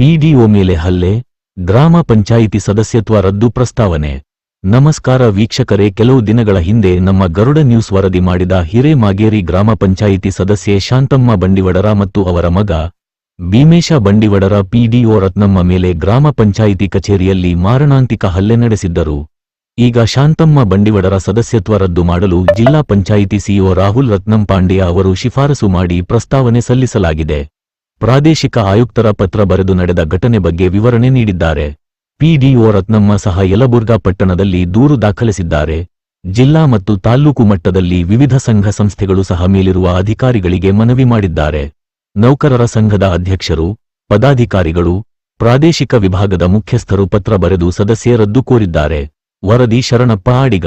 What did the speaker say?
PDO ಮೇಲೆ ಹಲ್ಲೆ, ಗ್ರಾಮ ಪಂಚಾಯಿತಿ ಸದಸ್ಯತ್ವ ರದ್ದು ಪ್ರಸ್ತಾವನೆ. ನಮಸ್ಕಾರ ವೀಕ್ಷಕರೇ, ಕೆಲವು ದಿನಗಳ ಹಿಂದೆ ನಮ್ಮ ಗರುಡ ನ್ಯೂಸ್ ವರದಿ ಮಾಡಿದ ಹಿರೇಮಾಗೇರಿ ಗ್ರಾಮ ಪಂಚಾಯಿತಿ ಸದಸ್ಯೆ ಶಾಂತಮ್ಮ ಬಂಡಿವಡರ ಮತ್ತು ಅವರ ಮಗ ಭೀಮೇಶ ಬಂಡಿವಡರ ಪಿಡಿಒ ರತ್ನಮ್ಮ ಮೇಲೆ ಗ್ರಾಮ ಪಂಚಾಯಿತಿ ಕಚೇರಿಯಲ್ಲಿ ಮಾರಣಾಂತಿಕ ಹಲ್ಲೆ ನಡೆಸಿದ್ದರು. ಈಗ ಶಾಂತಮ್ಮ ಬಂಡಿವಡರ ಸದಸ್ಯತ್ವ ರದ್ದು ಮಾಡಲು ಜಿಲ್ಲಾ ಪಂಚಾಯಿತಿ ಸಿಇಒ ರಾಹುಲ್ ರತ್ನಂ ಪಾಂಡ್ಯ ಅವರು ಶಿಫಾರಸು ಮಾಡಿ ಪ್ರಸ್ತಾವನೆ ಸಲ್ಲಿಸಲಾಗಿದೆ. ಪ್ರಾದೇಶಿಕ ಆಯುಕ್ತರ ಪತ್ರ ಬರೆದು ನಡೆದ ಘಟನೆ ಬಗ್ಗೆ ವಿವರಣೆ ನೀಡಿದ್ದಾರೆ. ಪಿಡಿಒ ರತ್ನಮ್ಮ ಸಹ ಯಲಬುರ್ಗಾ ಪಟ್ಟಣದಲ್ಲಿ ದೂರು ದಾಖಲಿಸಿದ್ದಾರೆ. ಜಿಲ್ಲಾ ಮತ್ತು ತಾಲ್ಲೂಕು ಮಟ್ಟದಲ್ಲಿ ವಿವಿಧ ಸಂಘ ಸಂಸ್ಥೆಗಳು ಸಹ ಮೇಲಿರುವ ಅಧಿಕಾರಿಗಳಿಗೆ ಮನವಿ ಮಾಡಿದ್ದಾರೆ. ನೌಕರರ ಸಂಘದ ಅಧ್ಯಕ್ಷರು, ಪದಾಧಿಕಾರಿಗಳು, ಪ್ರಾದೇಶಿಕ ವಿಭಾಗದ ಮುಖ್ಯಸ್ಥರು ಪತ್ರ ಬರೆದು ಸದಸ್ಯರದ್ದು ಕೋರಿದ್ದಾರೆ. ವರದಿ ಶರಣಪ್ಪ ಆಡಿಗ.